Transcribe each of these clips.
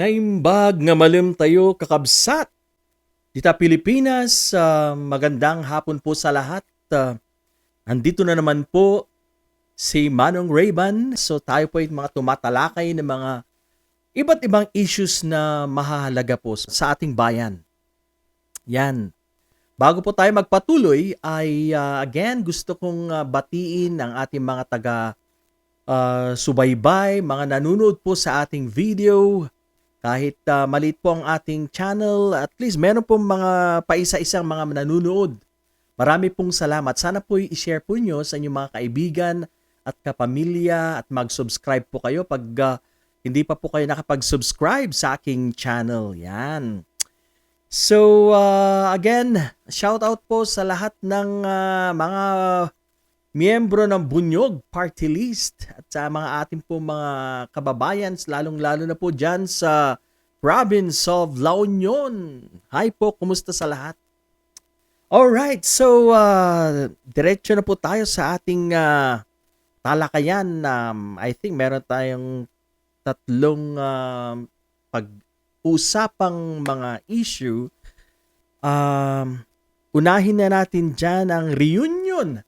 Naimbag nga malim tayo kakabsat. Dita Pilipinas, ah, magandang hapon po sa lahat. Ah, andito na naman po si Manong Rayban. So tayo po ay mga tumatalakay ng mga iba't ibang issues na mahalaga po sa ating bayan. Yan. Bago po tayo magpatuloy ay ah, again gusto kong ah, batiin ang ating mga taga ah, subaybay, mga nanonood po sa ating video. Kahit ah, maliit po ang ating channel, at least meron pong mga paisa-isang mga nanonood. Marami pong salamat. Sana po i-share po nyo sa inyong mga kaibigan at kapamilya at mag-subscribe po kayo pag ah, hindi pa po kayo nakapag-subscribe sa aking channel. Yan. So, uh, again, shout out po sa lahat ng uh, mga miyembro ng Bunyog Party List at sa mga ating po mga kababayan, lalong-lalo na po dyan sa province of La Union. Hi po, kumusta sa lahat? Alright, so uh, diretso na po tayo sa ating uh, talakayan. Um, I think meron tayong tatlong uh, pag-usapang mga issue. Um, unahin na natin dyan ang reunion.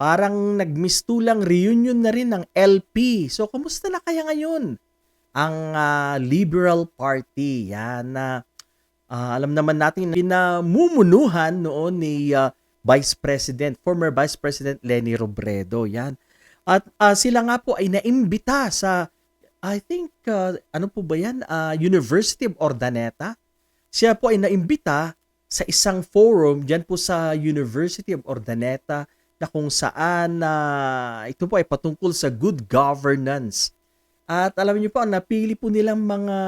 Parang nagmistulang reunion na rin ng LP. So, kumusta na kaya ngayon? Ang ah, Liberal Party. Yan na ah, alam naman natin pinamumunuhan noon ni ah, Vice President, former Vice President Lenny Robredo. Yan. At ah, sila nga po ay naimbita sa I think ah, ano po ba yan? Ah, University of Ordaneta. Siya po ay naimbita sa isang forum diyan po sa University of Ordaneta na kung saan na ito po ay patungkol sa good governance. At alam niyo po, ang napili po nilang mga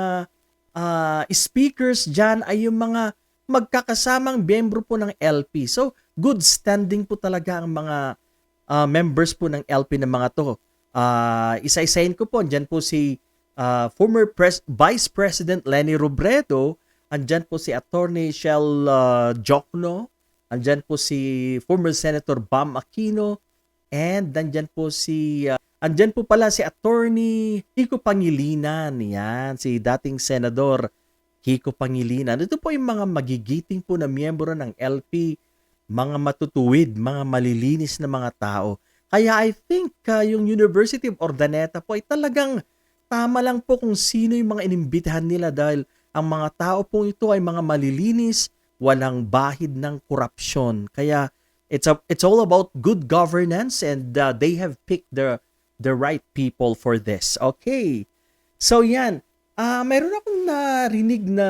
ah, speakers diyan ay yung mga magkakasamang membro po ng LP. So, good standing po talaga ang mga ah, members po ng LP ng mga to. Ah, isa-isahin ko po, diyan po si ah, former pres- Vice President Lenny Robredo, andyan po si Attorney Shell ah, Jokno, andyan po si former Senator Bam Aquino, and andyan po si ah, andyan po pala si Attorney Kiko Pangilinan, yan, si dating Senador Kiko Pangilinan. Ito po yung mga magigiting po na miyembro ng LP, mga matutuwid, mga malilinis na mga tao. Kaya I think ah, yung University of Ordaneta po ay talagang tama lang po kung sino yung mga inimbitahan nila dahil ang mga tao po ito ay mga malilinis, walang bahid ng korupsyon. Kaya it's a, it's all about good governance and uh, they have picked the the right people for this. Okay. So yan, ah meron akong narinig na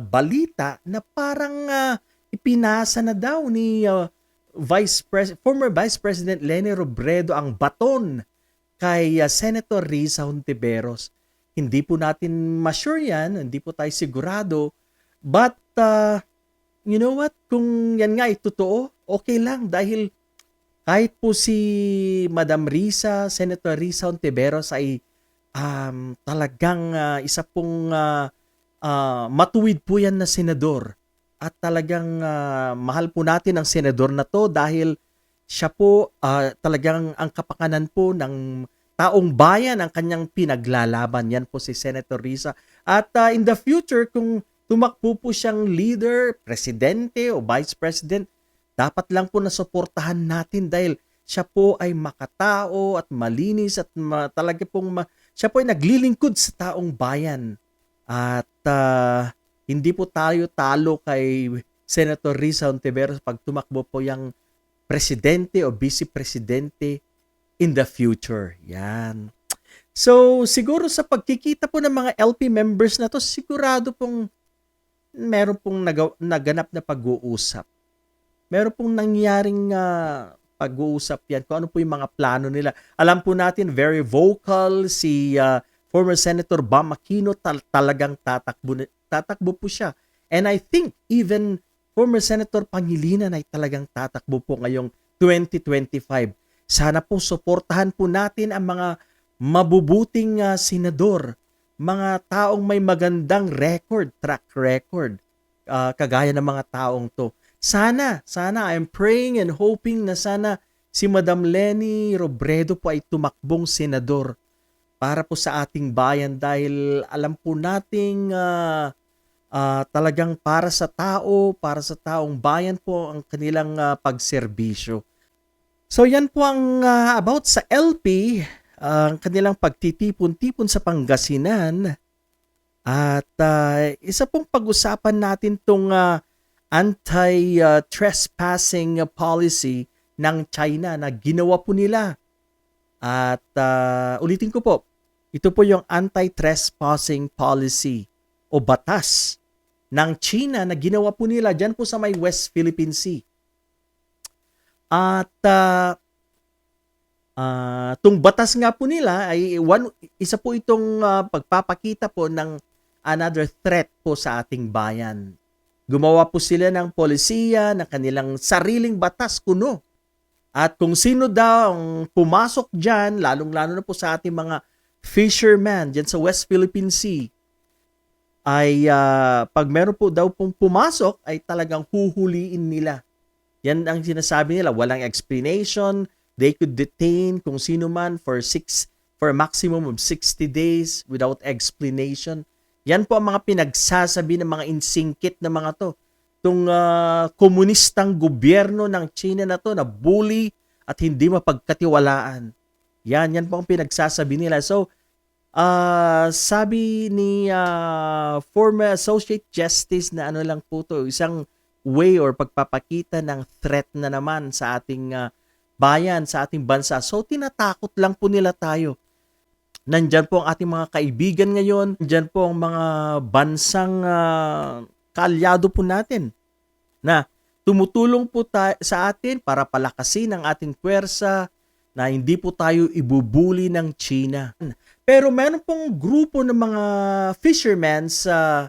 balita na parang ah, ipinasa na daw ni ah, Vice Pres former Vice President Leni Robredo ang baton kay ah, Senator Risa Hontiveros. Hindi po natin ma-sure yan, hindi po tayo sigurado. But, ah, you know what? Kung yan nga ay totoo, okay lang dahil kahit po si Madam Risa, Senator Risa Hontiveros ay um, talagang ah, isa pong ah, ah, matuwid po yan na senador. At talagang ah, mahal po natin ang senador na to dahil siya po ah, talagang ang kapakanan po ng taong bayan ang kanyang pinaglalaban. Yan po si Senator Risa. At ah, in the future, kung tumakbo po siyang leader, presidente o vice president, dapat lang po nasuportahan natin dahil siya po ay makatao at malinis at ma- talaga pong ma- siya po ay naglilingkod sa taong bayan. At ah, hindi po tayo talo kay Senator Risa Ontiveros pag tumakbo po yung presidente o vice presidente in the future. Yan. So, siguro sa pagkikita po ng mga LP members na to, sigurado pong meron pong nagaw- naganap na pag-uusap. Meron pong nangyaring ah, pag-uusap yan kung ano po yung mga plano nila. Alam po natin, very vocal si ah, former Senator Bam Aquino tal- talagang tatakbo, tatakbo po siya. And I think even former Senator Pangilinan ay talagang tatakbo po ngayong 2025. Sana po suportahan po natin ang mga mabubuting ah, senador, mga taong may magandang record, track record, ah, kagaya ng mga taong to. Sana, sana I'm praying and hoping na sana si Madam Lenny Robredo po ay tumakbong senador para po sa ating bayan dahil alam po nating ah, ah, talagang para sa tao, para sa taong bayan po ang kanilang ah, pagserbisyo. So yan po ang ah, about sa LP, ang kanilang pagtitipon-tipon sa Pangasinan. At ah, isa pong pag-usapan natin tong ah, anti-trespassing policy ng China na ginawa po nila. At ah, ulitin ko po, ito po yung anti-trespassing policy o batas ng China na ginawa po nila dyan po sa may West Philippine Sea. At ah, ah, tung batas nga po nila ay one, isa po itong ah, pagpapakita po ng another threat po sa ating bayan. Gumawa po sila ng polisiya, ng kanilang sariling batas kuno. At kung sino daw ang pumasok dyan, lalong-lalo na po sa ating mga fishermen dyan sa West Philippine Sea, ay ah, pag meron po daw pong pumasok, ay talagang huhuliin nila. Yan ang sinasabi nila, walang explanation, they could detain kung sino man for six for a maximum of 60 days without explanation. Yan po ang mga pinagsasabi ng mga insingkit na mga to. Itong ah, komunistang gobyerno ng China na to na bully at hindi mapagkatiwalaan. Yan, yan po ang pinagsasabi nila. So, ah sabi ni ah, former Associate Justice na ano lang po to, isang way or pagpapakita ng threat na naman sa ating ah, bayan, sa ating bansa. So, tinatakot lang po nila tayo. Nandyan po ang ating mga kaibigan ngayon. Nandyan po ang mga bansang ah, kaalyado po natin na tumutulong po ta- sa atin para palakasin ang ating puwersa na hindi po tayo ibubuli ng China. Pero meron pong grupo ng mga fishermen sa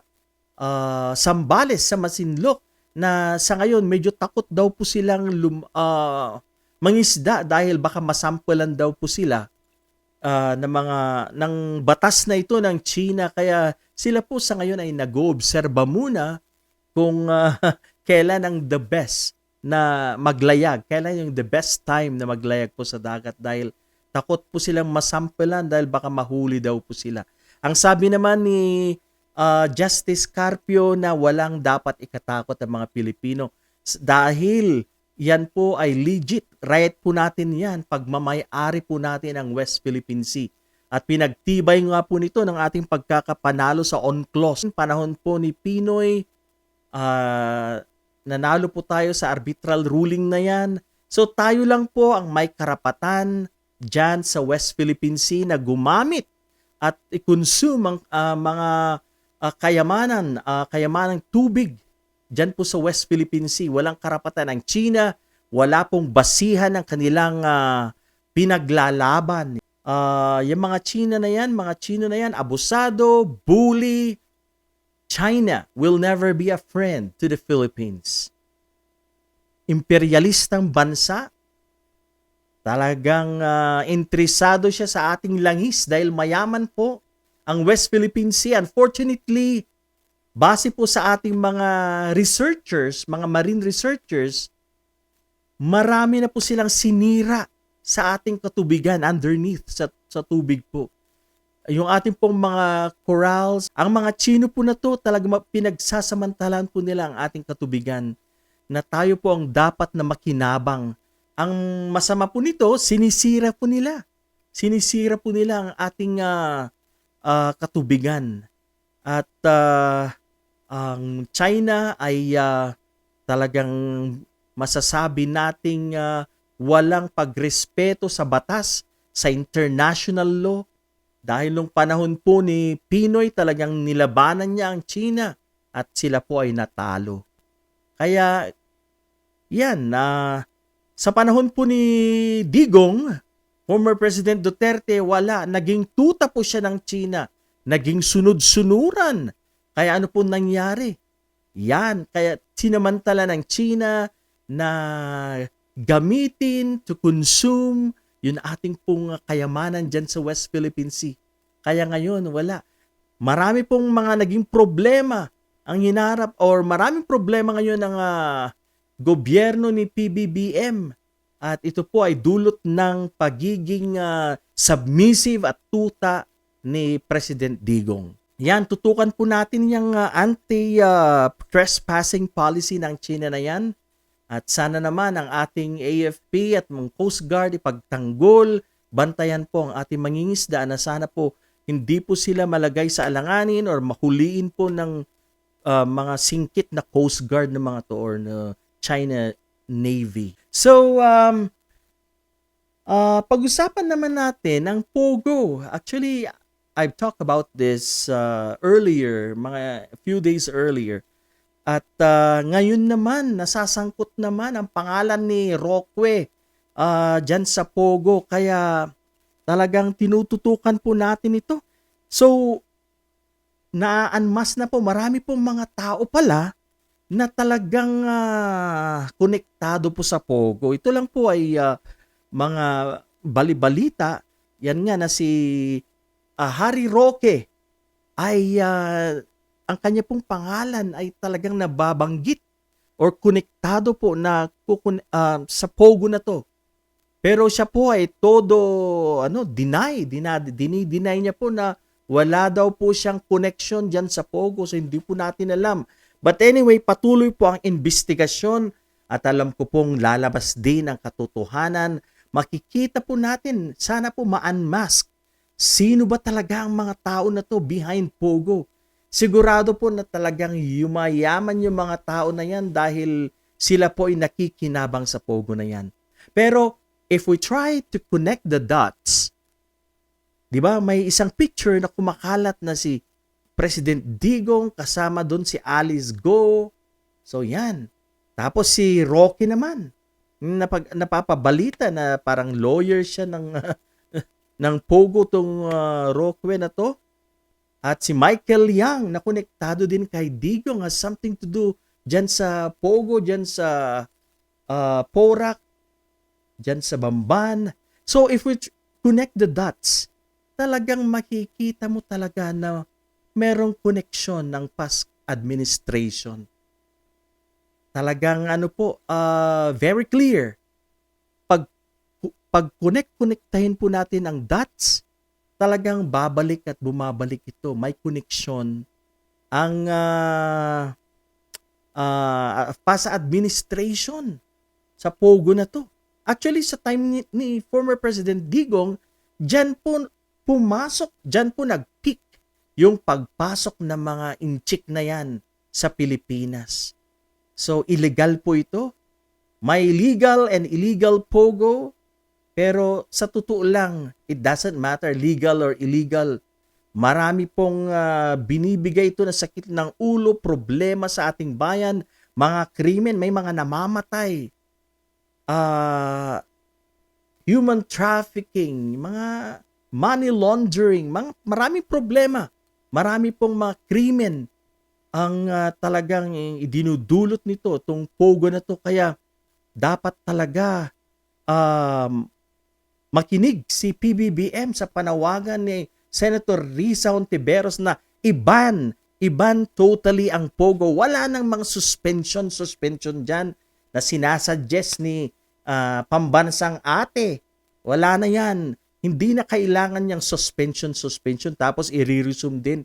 ah, Sambales, sa Masinloc na sa ngayon medyo takot daw po silang lum, ah, mangisda dahil baka masampulan daw po sila ah, ng mga ng batas na ito ng China kaya sila po sa ngayon ay nag-oobserba muna kung ah, kailan ang the best na maglayag, kailan yung the best time na maglayag po sa dagat dahil takot po silang masampulan dahil baka mahuli daw po sila. Ang sabi naman ni ah, Justice Carpio na walang dapat ikatakot ang mga Pilipino dahil yan po ay legit. Right po natin yan. Pagmamayari po natin ang West Philippine Sea. At pinagtibay nga po nito ng ating pagkakapanalo sa UNCLOS. Panahon po ni Pinoy, ah, nanalo po tayo sa arbitral ruling na yan. So tayo lang po ang may karapatan dyan sa West Philippine Sea na gumamit at i-consume ang ah, mga ah, kayamanan, ah, kayamanang tubig dyan po sa West Philippine Sea. Walang karapatan ang China, wala pong basihan ng kanilang ah, pinaglalaban. Ah, yung mga China na yan, mga Chino na yan, abusado, bully, China will never be a friend to the Philippines. Imperialistang bansa, talagang ah, interesado siya sa ating langis dahil mayaman po ang West Philippine Sea. Unfortunately, base po sa ating mga researchers, mga marine researchers, marami na po silang sinira sa ating katubigan underneath sa, sa tubig po. Yung ating pong mga corals, ang mga Chino po na to talaga ma- pinagsasamantalan po nila ang ating katubigan na tayo po ang dapat na makinabang. Ang masama po nito, sinisira po nila. Sinisira po nila ang ating ah, ah, katubigan. At ah, ang China ay ah, talagang masasabi nating ah, walang pagrespeto sa batas, sa international law. Dahil nung panahon po ni Pinoy talagang nilabanan niya ang China at sila po ay natalo. Kaya yan na sa panahon po ni Digong, former President Duterte, wala. Naging tuta po siya ng China. Naging sunod-sunuran. Kaya ano po nangyari? Yan. Kaya sinamantala ng China na gamitin to consume yung ating pong kayamanan dyan sa West Philippine Sea. Kaya ngayon, wala. Marami pong mga naging problema ang hinarap or maraming problema ngayon ng ah, gobyerno ni PBBM at ito po ay dulot ng pagiging ah, submissive at tuta ni President Digong. Yan, tutukan po natin yung ah, anti-trespassing policy ng China na yan. At sana naman ang ating AFP at mga Coast Guard ipagtanggol, bantayan po ang ating mangingisda na sana po hindi po sila malagay sa alanganin or mahuliin po ng uh, mga singkit na Coast Guard ng mga to or na China Navy. So, um, uh, pag-usapan naman natin ang Pogo. Actually, I've talked about this uh, earlier, mga few days earlier. At uh, ngayon naman, nasasangkot naman ang pangalan ni Roque uh, dyan sa Pogo. Kaya talagang tinututukan po natin ito. So, na-unmask na po. Marami pong mga tao pala na talagang ah, konektado po sa Pogo. Ito lang po ay ah, mga balibalita. Yan nga na si ah, Harry Roque ay ah, ang kanya pong pangalan ay talagang nababanggit or konektado po na ah, sa Pogo na to. Pero siya po ay todo ano deny, deny, deny, deny niya po na wala daw po siyang connection diyan sa Pogo so hindi po natin alam. But anyway, patuloy po ang investigasyon at alam ko pong lalabas din ang katotohanan. Makikita po natin, sana po ma-unmask. Sino ba talaga ang mga tao na to behind Pogo? Sigurado po na talagang yumayaman yung mga tao na yan dahil sila po ay nakikinabang sa Pogo na yan. Pero if we try to connect the dots, di ba may isang picture na kumakalat na si President Digong kasama doon si Alice Go. So yan. Tapos si Rocky naman. Napag, napapabalita na parang lawyer siya ng ng Pogo tong uh, Roque na to. At si Michael Yang na konektado din kay Digong has something to do dyan sa Pogo, dyan sa uh, Porak, dyan sa Bamban. So if we connect the dots, talagang makikita mo talaga na merong koneksyon ng past administration. Talagang ano po, uh, very clear. Pag connect-connectahin po natin ang dots, talagang babalik at bumabalik ito. May connection ang uh, uh, past administration sa Pogo na to. Actually, sa time ni, ni former President Digong, dyan po pumasok, dyan po nag-peak yung pagpasok ng mga inchik na yan sa Pilipinas. So, illegal po ito. May legal and illegal pogo, pero sa totoo lang, it doesn't matter legal or illegal. Marami pong uh, binibigay ito na sakit ng ulo, problema sa ating bayan, mga krimen, may mga namamatay. Uh, human trafficking, mga money laundering, mga, maraming problema. Marami pong mga krimen ang uh, talagang idinudulot nito, itong pogo na to. Kaya dapat talaga um, makinig si PBBM sa panawagan ni Senator Risa Ontiveros na iban, iban totally ang pogo. Wala nang mga suspension, suspension dyan na sinasuggest ni uh, pambansang ate. Wala na yan. Hindi na kailangan niyang suspension, suspension tapos i-resume din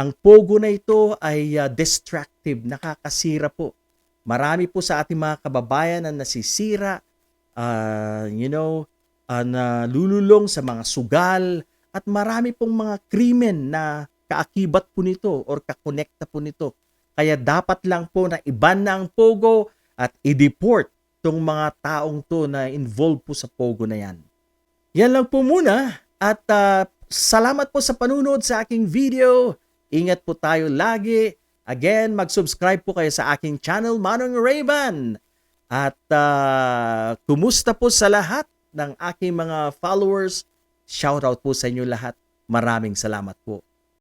ang pogo na ito ay uh, destructive, nakakasira po. Marami po sa ating mga kababayan na nasisira, uh, you know, uh, na lululong sa mga sugal, at marami pong mga krimen na kaakibat po nito or kakonekta po nito. Kaya dapat lang po na iban na ang pogo at i-deport tong mga taong to na involved po sa pogo na yan. Yan lang po muna at uh, salamat po sa panunod sa aking video. Ingat po tayo lagi. Again, mag-subscribe po kayo sa aking channel, Manong Raven. At uh, kumusta po sa lahat ng aking mga followers. Shoutout po sa inyo lahat. Maraming salamat po.